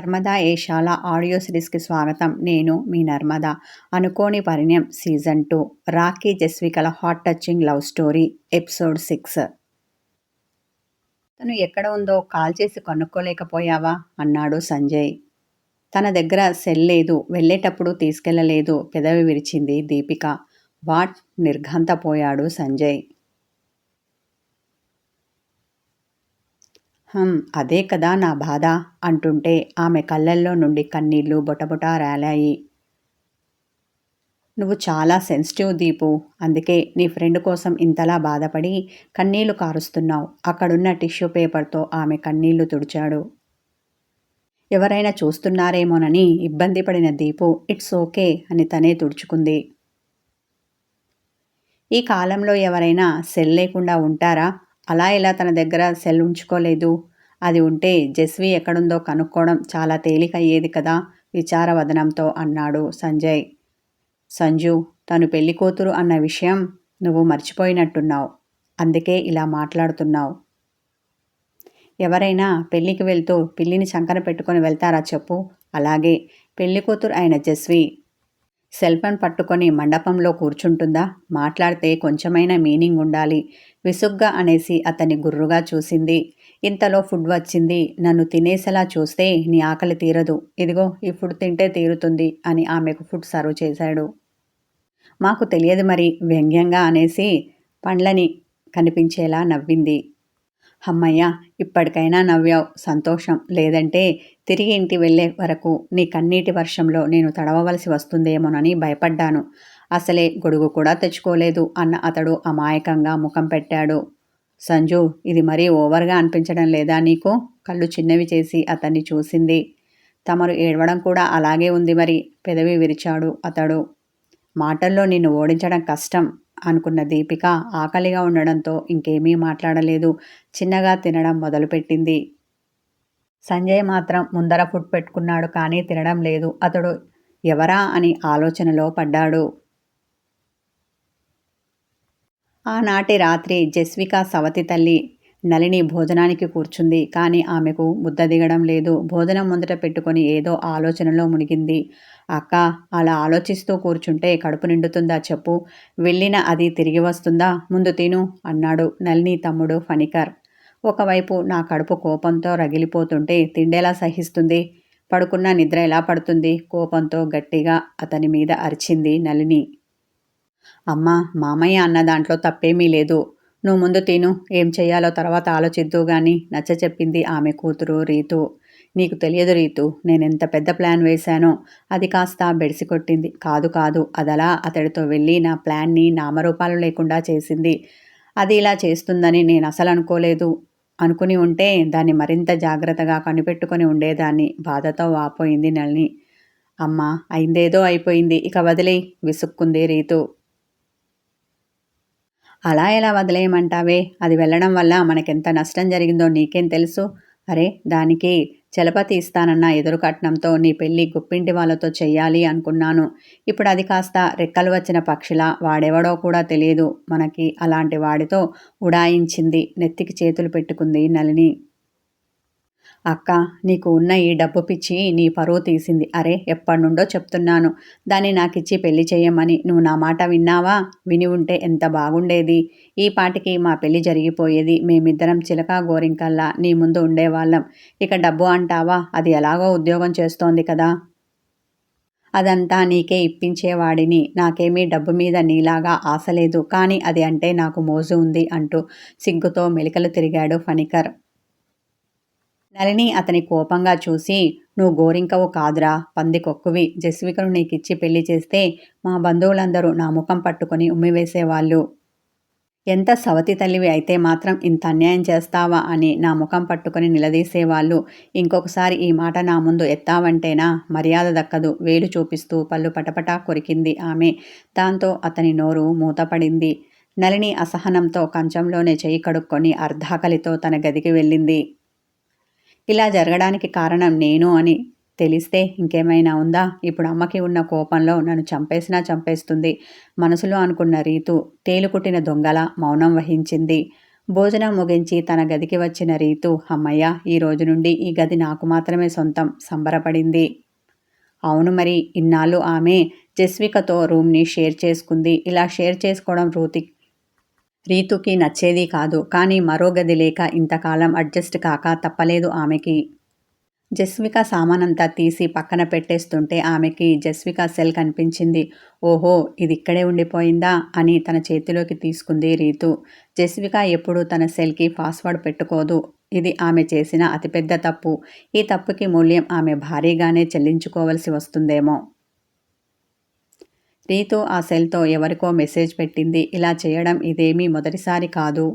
Narmada Eshala audio సిరీస్కి స్వాగతం. నేను మీ Narmada. Anukoni Parinayam season two. Rakhi జస్వికల heart touching love story episode six. తను ఎక్కడ ఉందో కాల్ చేసి కనుక్కోలేకపోయావా? అన్నాడు సంజయ్. తన దగ్గర సెల్ లేదు. వెళ్ళేటప్పుడు తీసుకెళ్ళలేదు పెదవి విరిచింది దీపిక. వాట్? నిర్ఘంతపోయాడు సంజయ్. హం అదే కదా నా బాధ అంటుంటే ఆమె కళ్ళల్లో నుండి కన్నీళ్ళు బొటబొట రాలాయి. నువ్వు చాలా సెన్సిటివ్ దీపు అందుకే నీ ఫ్రెండ్ కోసం ఇంతలా బాధపడి కన్నీళ్ళు కారుస్తున్నావు. అక్కడున్న టిష్యూ పేపర్తో ఆమె కన్నీళ్ళు తుడిచాడు. ఎవరైనా చూస్తున్నారేమోనని ఇబ్బంది పడిన దీపు ఇట్స్ ఓకే అని తనే తుడుచుకుంది. ఈ కాలంలో ఎవరైనా సెల్ లేకుండా ఉంటారా? అలా ఇలా తన దగ్గర సెల్ ఉంచుకోలేదు. అది ఉంటే జస్వి ఎక్కడుందో కనుక్కోవడం చాలా తేలికయ్యేది కదా విచారవదనంతో అన్నాడు సంజయ్. సంజు తను పెళ్ళి కూతురు అన్న విషయం నువ్వు మర్చిపోయినట్టున్నావు. అందుకే ఇలా మాట్లాడుతున్నావు. ఎవరైనా పెళ్ళికి వెళ్తూ పిల్లిని చంకన పెట్టుకొని వెళ్తారా చెప్పు. అలాగే పెళ్ళి కూతురు అయిన జస్వి సెల్ ఫోన్ పట్టుకొని మండపంలో కూర్చుంటుందా? మాట్లాడితే కొంచెమైనా మీనింగ్ ఉండాలి. విసుగ్గా అనేసి అతని గుర్రుగా చూసింది. ఇంతలో ఫుడ్ వచ్చింది. నన్ను తినేసేలా చూస్తే నీ ఆకలి తీరదు. ఇదిగో ఈ ఫుడ్ తింటే తీరుతుంది అని ఆమెకు ఫుడ్ సర్వ్ చేశాడు. మాకు తెలియదు మరి వ్యంగ్యంగా అనేసి పండ్లని కనిపించేలా నవ్వింది. అమ్మయ్య ఇప్పటికైనా నవ్వావు. సంతోషం. లేదంటే తిరిగి ఇంటి వెళ్ళే వరకు నీ కన్నీటి వర్షంలో నేను తడవవలసి వస్తుందేమోనని భయపడ్డాను. అసలే గొడుగు కూడా తెచ్చుకోలేదు అన్న అతడు అమాయకంగా ముఖం పెట్టాడు. సంజు ఇది మరీ ఓవర్గా అనిపించడం లేదా నీకు? కళ్ళు చిన్నవి చేసి అతన్ని చూసింది. తమరు ఏడవడం కూడా అలాగే ఉంది మరి పెదవి విరిచాడు అతడు. మాటల్లో నిన్ను ఓడించడం కష్టం అనుకున్న దీపిక ఆకలిగా ఉండడంతో ఇంకేమీ మాట్లాడలేదు. చిన్నగా తినడం మొదలుపెట్టింది. సంజయ్ మాత్రం ముందర ఫుడ్ పెట్టుకున్నాడు కానీ తినడం లేదు. అతడు ఎవరా అని ఆలోచనలో పడ్డాడు. ఆనాటి రాత్రి జస్విక సవతి తల్లి నలిని భోజనానికి కూర్చుంది. కానీ ఆమెకు ముద్ద దిగడం లేదు. భోజనం ముందట పెట్టుకొని ఏదో ఆలోచనలో మునిగింది. అక్క అలా ఆలోచిస్తూ కూర్చుంటే కడుపు నిండుతుందా చెప్పు. వెళ్ళిన అది తిరిగి వస్తుందా? ముందు తిను అన్నాడు నలిని తమ్ముడు ఫణికర్. ఒకవైపు నా కడుపు కోపంతో రగిలిపోతుంటే తిండేలా సహిస్తుంది. పడుకున్న నిద్ర ఎలా పడుతుంది? కోపంతో గట్టిగా అతని మీద అరిచింది నలిని అమ్మా మామయ్య అన్న దాంట్లో తప్పేమీ లేదు. నువ్వు ముందు తిను. ఏం చెయ్యాలో తర్వాత ఆలోచిద్దు గాని నచ్చ చెప్పింది ఆమె కూతురు రీతు. నీకు తెలియదు రీతు నేను ఎంత పెద్ద ప్లాన్ వేశానో. అది కాస్త బెడిసి కొట్టింది కాదు కాదు. అదలా అతడితో వెళ్ళి నా ప్లాన్ని నామరూపాలు లేకుండా చేసింది. అది ఇలా చేస్తుందని నేను అసలు అనుకోలేదు. అనుకుని ఉంటే దాన్ని మరింత జాగ్రత్తగా కనిపెట్టుకొని ఉండేదాన్ని. బాధతో వాపోయింది నల్ని అమ్మ అయిందేదో అయిపోయింది. ఇక వదిలే విసుక్కుంది రీతు. అలా ఎలా వదిలేయమంటావే? అది వెళ్ళడం వల్ల మనకెంత నష్టం జరిగిందో నీకేం తెలుసు? అరే దానికి చలపతి ఇస్తానన్న ఎదురు కట్నంతో నీ పెళ్ళి గుప్పింటి వాళ్ళతో చెయ్యాలి అనుకున్నాను. ఇప్పుడు అది కాస్త రెక్కలు వచ్చిన పక్షిలా వాడెవడో కూడా తెలియదు. మనకి అలాంటి వాడితో ఉడాయించింది నెత్తికి చేతులు పెట్టుకుంది నలిని అక్క నీకు ఉన్న ఈ డబ్బు పిచ్చి నీ పరువు తీసింది. అరే ఎప్పటి నుండో చెప్తున్నాను. దాన్ని నాకిచ్చి పెళ్ళి చేయమని నువ్వు నా మాట విన్నావా? విని ఉంటే ఎంత బాగుండేది. ఈ పాటికి మా పెళ్ళి జరిగిపోయేది. మేమిద్దరం చిలక గోరింకల్లా నీ ముందు ఉండేవాళ్ళం. ఇక డబ్బు అంటావా? అది ఎలాగో ఉద్యోగం చేస్తోంది కదా. అదంతా నీకే ఇప్పించేవాడిని. నాకేమీ డబ్బు మీద నీలాగా ఆశ లేదు. కానీ అది అంటే నాకు మోజు ఉంది అంటూ సిగ్గుతో మెలికలు తిరిగాడు ఫణికర్. నలిని అతని కోపంగా చూసి నువ్వు గోరింకవు కాదురా పందికొక్కువి. జస్వికను నీకిచ్చి పెళ్ళి చేస్తే మా బంధువులందరూ నా ముఖం పట్టుకొని ఉమ్మివేసేవాళ్ళు. ఎంత సవతి తల్లివి అయితే మాత్రం ఇంత అన్యాయం చేస్తావా అని నా ముఖం పట్టుకొని నిలదీసేవాళ్ళు. ఇంకొకసారి ఈ మాట నా ముందు ఎత్తావంటేనా మర్యాద దక్కదు. వేలు చూపిస్తూ పళ్ళు పటపటా కొరికింది ఆమె. దాంతో అతని నోరు మూతపడింది. నలిని అసహనంతో కంచంలోనే చేయి కడుక్కొని అర్ధాకలితో తన గదికి వెళ్ళింది. ఇలా జరగడానికి కారణం నేను అని తెలిస్తే ఇంకేమైనా ఉందా? ఇప్పుడు అమ్మకి ఉన్న కోపంలో నన్ను చంపేసినా చంపేస్తుంది. మనసులో అనుకున్న రీతు తేలుకుట్టిన దొంగల మౌనం వహించింది. భోజనం ముగించి తన గదికి వచ్చిన రీతు అమ్మయ్య ఈ రోజు నుండి ఈ గది నాకు మాత్రమే సొంతం సంబరపడింది. అవును మరి ఇన్నాళ్ళు ఆమె జస్వికతో రూమ్ని షేర్ చేసుకుంది. ఇలా షేర్ చేసుకోవడం రూతి రీతుకి నచ్చేది కాదు. కానీ మరో గది లేక ఇంతకాలం అడ్జస్ట్ కాక తప్పలేదు ఆమెకి. జస్విక సామానంతా తీసి పక్కన పెట్టేస్తుంటే ఆమెకి జస్విక సెల్ కనిపించింది. ఓహో ఇది ఇక్కడే ఉండిపోయిందా? అని తన చేతిలోకి తీసుకుంది రీతు. జస్విక ఎప్పుడు తన సెల్కి పాస్వర్డ్ పెట్టుకోదు. ఇది ఆమె చేసిన అతిపెద్ద తప్పు. ఈ తప్పుకి మూల్యం ఆమె భారీగానే చెల్లించుకోవలసి వస్తుందేమో. రీతు ఆ సెల్తో ఎవరికో మెసేజ్ పెట్టింది. ఇలా చేయడం ఇదేమీ మొదటిసారి కాదు.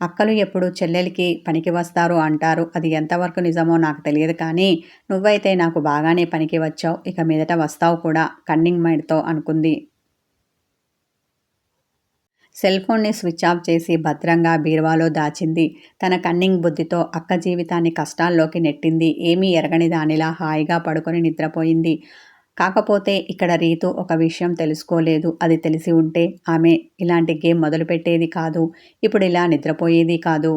అక్కలు ఎప్పుడు చెల్లెలికి పనికి వస్తారు అంటారు. అది ఎంతవరకు నిజమో నాకు తెలియదు కానీ నువ్వైతే నాకు బాగానే పనికి వచ్చావు. ఇక మీదట వస్తావు కూడా కన్నింగ్ మైండ్తో అనుకుంది. సెల్ ఫోన్ని స్విచ్ ఆఫ్ చేసి భద్రంగా బీరువాలో దాచింది. తన కన్నింగ్ బుద్ధితో అక్క జీవితాన్ని కష్టాల్లోకి నెట్టింది. ఏమీ ఎరగని దానిలా హాయిగా పడుకొని నిద్రపోయింది. కాకపోతే ఇక్కడ రీతు ఒక విషయం తెలుసుకోలేదు. అది తెలిసి ఉంటే ఆమె ఇలాంటి గేమ్ మొదలుపెట్టేది కాదు. ఇప్పుడు ఇలా నిద్రపోయేది కాదు.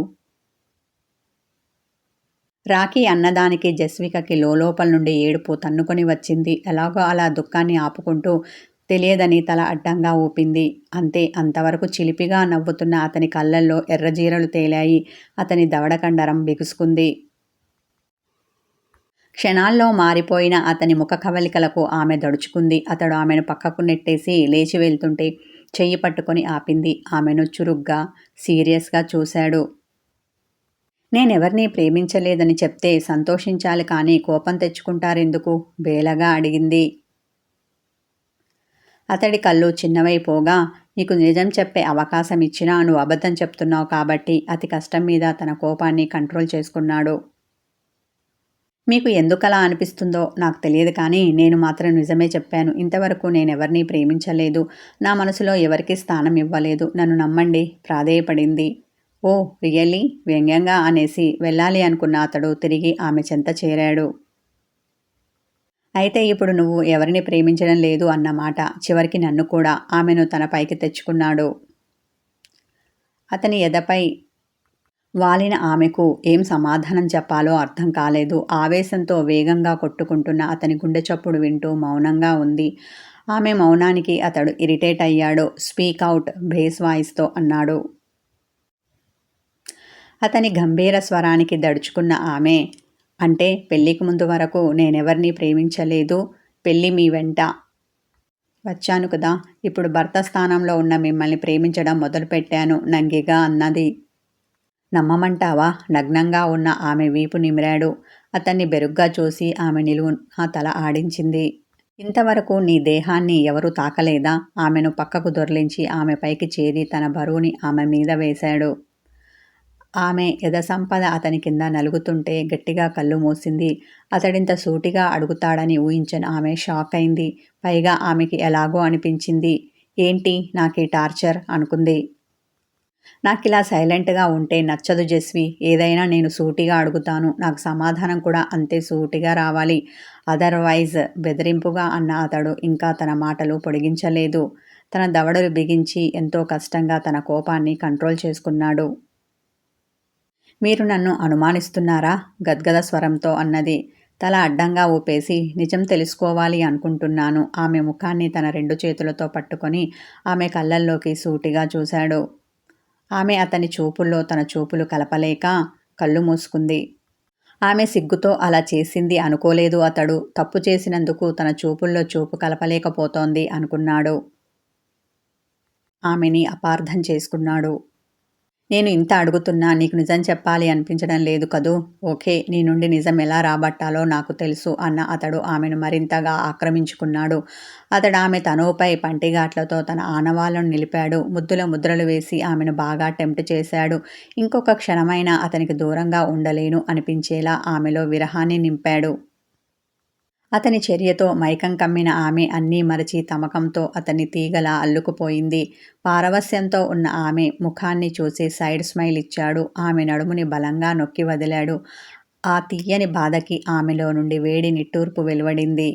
రాఖీ అన్నదానికి జస్వికకి లోపల నుండి ఏడుపు తన్నుకొని వచ్చింది. ఎలాగో అలా దుఃఖాన్ని ఆపుకుంటూ తెలియదని తల అడ్డంగా ఊపింది. అంతే అంతవరకు చిలిపిగా నవ్వుతున్న అతని కళ్ళల్లో ఎర్రజీరలు తేలాయి. అతని దవడకండరం బిగుసుకుంది. క్షణాల్లో మారిపోయిన అతని ముఖ కవలికలకు ఆమె దడుచుకుంది. అతడు ఆమెను పక్కకు నెట్టేసి లేచి వెళ్తుంటే చెయ్యి పట్టుకొని ఆపింది. ఆమెను చురుగ్గా సీరియస్గా చూశాడు. నేనెవరినీ ప్రేమించలేదని చెప్తే సంతోషించాలి కానీ కోపం తెచ్చుకుంటారెందుకు? బేలగా అడిగింది. అతడి కళ్ళు చిన్నవైపోగా నీకు నిజం చెప్పే అవకాశం ఇచ్చినా నువ్వు అబద్ధం చెప్తున్నావు కాబట్టి అతి కష్టం మీద తన కోపాన్ని కంట్రోల్ చేసుకున్నాడు. మీకు ఎందుకలా అనిపిస్తుందో నాకు తెలియదు కానీ నేను మాత్రం నిజమే చెప్పాను. ఇంతవరకు నేను ఎవరిని ప్రేమించలేదు. నా మనసులో ఎవరికి స్థానం ఇవ్వలేదు. నన్ను నమ్మండి. ప్రాధేయపడింది. Oh really? వ్యంగ్యంగా అనేసి వెళ్ళాలి అనుకున్న అతడు తిరిగి ఆమె చెంత చేరాడు. అయితే ఇప్పుడు నువ్వు ఎవరిని ప్రేమించడం లేదు అన్నమాట చివరికి నన్ను కూడా ఆమెను తన పైకి తెచ్చుకున్నాడు. అతని ఎదపై వాలిన ఆమెకు ఏం సమాధానం చెప్పాలో అర్థం కాలేదు. ఆవేశంతో వేగంగా కొట్టుకుంటున్న అతని గుండె చప్పుడు వింటూ మౌనంగా ఉంది. ఆమె మౌనానికి అతడు ఇరిటేట్ అయ్యాడు. స్పీక్ అవుట్ బేస్ వాయిస్తో అన్నాడు. అతని గంభీర స్వరానికి దడుచుకున్న ఆమె అంటే పెళ్ళికి ముందు వరకు నేనెవరిని ప్రేమించలేదు. పెళ్ళి మీ వెంట. వచ్చాను కదా. ఇప్పుడు భర్త స్థానంలో ఉన్న మిమ్మల్ని ప్రేమించడం మొదలుపెట్టాను నంగిగా అన్నది. నమ్మమంటావా? నగ్నంగా ఉన్న ఆమె వీపు నిమిరాడు. అతన్ని బెరుగ్గా చూసి ఆమె నిలువు ఆ తల ఆడించింది. ఇంతవరకు నీ దేహాన్ని ఎవరూ తాకలేదా? ఆమెను పక్కకు దొర్లించి ఆమె పైకి చేరి తన బరువుని ఆమె మీద వేశాడు. ఆమె సంపద అతని కింద నలుగుతుంటే గట్టిగా కళ్ళు మూసింది. అతడింత సూటిగా అడుగుతాడని ఊహించని ఆమె షాక్ అయింది. పైగా ఆమెకి ఎలాగో అనిపించింది. ఏంటి నాకీ టార్చర్? అనుకుంది. నాకు ఇలా సైలెంట్గా ఉంటే నచ్చదు జస్వి. ఏదైనా నేను సూటిగా అడుగుతాను. నాకు సమాధానం కూడా అంతే సూటిగా రావాలి. అదర్వైజ్ బెదిరింపుగా అన్న అతడు ఇంకా తన మాటలు పొడిగించలేదు. తన దవడలు బిగించి ఎంతో కష్టంగా తన కోపాన్ని కంట్రోల్ చేసుకున్నాడు. మీరు నన్ను అనుమానిస్తున్నారా? గద్గద స్వరంతో అన్నది. తల అడ్డంగా ఊపేసి నిజం తెలుసుకోవాలి అనుకుంటున్నాను. ఆమె ముఖాన్ని తన రెండు చేతులతో పట్టుకొని ఆమె కళ్ళల్లోకి సూటిగా చూశాడు. ఆమె అతని చూపుల్లో తన చూపులు కలపలేక కళ్ళు మూసుకుంది. ఆమె సిగ్గుతో అలా చేసింది అనుకోలేదు అతడు. తప్పు చేసినందుకు తన చూపుల్లో చూపు కలపలేకపోతోంది అనుకున్నాడు. ఆమెని అపార్థం చేసుకున్నాడు. నేను ఇంత అడుగుతున్నా నీకు నిజం చెప్పాలి అనిపించడం లేదు కదూ? ఓకే నీ నుండి నిజం ఎలా రాబట్టాలో నాకు తెలుసు అన్న అతడు ఆమెను మరింతగా ఆక్రమించుకున్నాడు. అతడు ఆమె తనువుపై పంటిఘాట్లతో తన ఆనవాలను నిలిపాడు. ముద్దుల ముద్రలు వేసి ఆమెను బాగా టెంప్ట్ చేశాడు. ఇంకొక క్షణమైనా అతనికి దూరంగా ఉండలేను అనిపించేలా ఆమెలో విరహాన్ని నింపాడు. అతని చర్యతో మైకం కమ్మిన ఆమె అన్నీ మరచి తమకంతో అతని తీగలా అల్లుకుపోయింది. పారవస్యంతో ఉన్న ఆమె ముఖాన్ని చూసి సైడ్ స్మైల్ ఇచ్చాడు. ఆమె నడుముని బలంగా నొక్కి వదిలాడు. ఆ తీయని బాధకి ఆమెలో నుండి వేడి నిట్టూర్పు వెలువడింది.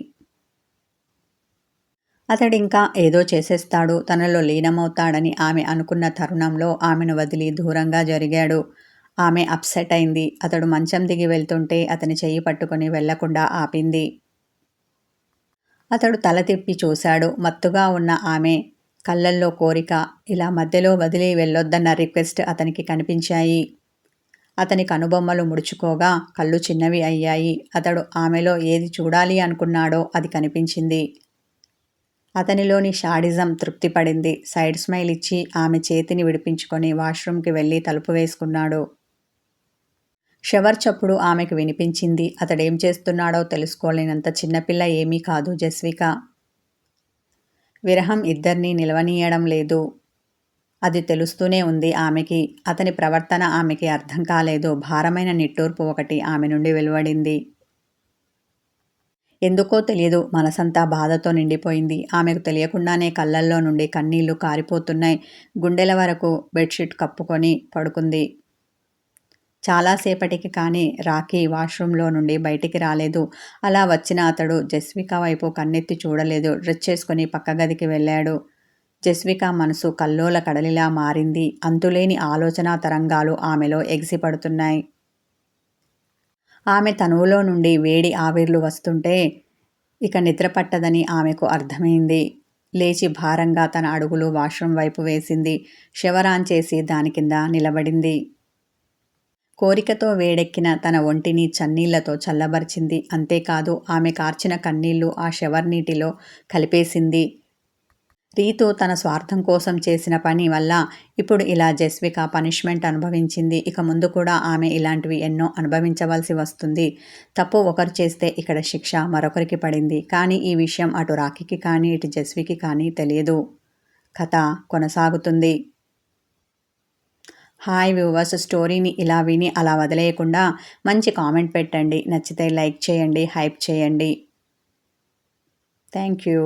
అతడింకా ఏదో చేసేస్తాడు తనలో లీనమవుతాడని ఆమె అనుకున్న తరుణంలో ఆమెను వదిలి దూరంగా జరిగాడు. ఆమె అప్సెట్ అయింది. అతడు మంచం దిగి వెళ్తుంటే అతని చెయ్యి పట్టుకుని వెళ్ళకుండా ఆపింది. అతడు తల తిప్పి చూశాడు. మత్తుగా ఉన్న ఆమె కళ్ళల్లో కోరిక ఇలా మధ్యలో వదిలి వెళ్ళొద్దన్న రిక్వెస్ట్ అతనికి కనిపించాయి. అతని కనుబొమ్మలు ముడుచుకోగా కళ్ళు చిన్నవి అయ్యాయి. అతడు ఆమెలో ఏది చూడాలి అనుకున్నాడో అది కనిపించింది. అతనిలోని షాడిజం తృప్తిపడింది. సైడ్ స్మైల్ ఇచ్చి ఆమె చేతిని విడిపించుకొని వాష్రూమ్కి వెళ్ళి తలుపు వేసుకున్నాడు. షవర్ చప్పుడు ఆమెకు వినిపించింది. అతడేం చేస్తున్నాడో తెలుసుకోలేనంత చిన్నపిల్ల ఏమీ కాదు జస్విక. విరహం ఇద్దరినీ నిలవనీయడం లేదు. అది తెలుస్తూనే ఉంది ఆమెకి. అతని ప్రవర్తన ఆమెకి అర్థం కాలేదు. భారమైన నిట్టూర్పు ఒకటి ఆమె నుండి వెలువడింది. ఎందుకో తెలియదు మనసంతా బాధతో నిండిపోయింది. ఆమెకు తెలియకుండానే కళ్ళల్లో నుండి కన్నీళ్ళు కారిపోతున్నాయి. గుండెల వరకు బెడ్షీట్ కప్పుకొని పడుకుంది. చాలాసేపటికి కానీ రాఖీ వాష్రూంలో నుండి బయటికి రాలేదు. అలా వచ్చిన అతడు జస్విక వైపు కన్నెత్తి చూడలేదు. డ్రెస్ చేసుకుని పక్క గదికి వెళ్ళాడు. జస్విక మనసు కల్లోల కడలిలా మారింది. అంతులేని ఆలోచన తరంగాలు ఆమెలో ఎగిసిపడుతున్నాయి. ఆమె తనువులో నుండి వేడి ఆవిర్లు వస్తుంటే ఇక నిద్ర పట్టదని ఆమెకు అర్థమైంది. లేచి భారంగా తన అడుగులు వాష్రూమ్ వైపు వేసింది. శివరాన్ చేసి దాని కింద నిలబడింది. కోరికతో వేడెక్కిన తన ఒంటిని చన్నీళ్ళతో చల్లబరిచింది. అంతేకాదు ఆమె కార్చిన కన్నీళ్ళు ఆ షవర్ నీటిలో కలిపేసింది. రీతు తన స్వార్థం కోసం చేసిన పని వల్ల ఇప్పుడు ఇలా జస్విక పనిష్మెంట్ అనుభవించింది. ఇక ముందు కూడా ఆమె ఇలాంటివి ఎన్నో అనుభవించవలసి వస్తుంది. తప్పు ఒకరు చేస్తే ఇక్కడ శిక్ష మరొకరికి పడింది. కానీ ఈ విషయం అటు రాఖీకి కానీ ఇటు జస్వికి కానీ తెలియదు. కథ కొనసాగుతుంది. హాయ్ వ్యూవర్స్ స్టోరీని ఇలా విని అలా వదిలేయకుండా మంచి కామెంట్ పెట్టండి. నచ్చితే లైక్ చేయండి హైప్ చేయండి. Thank you.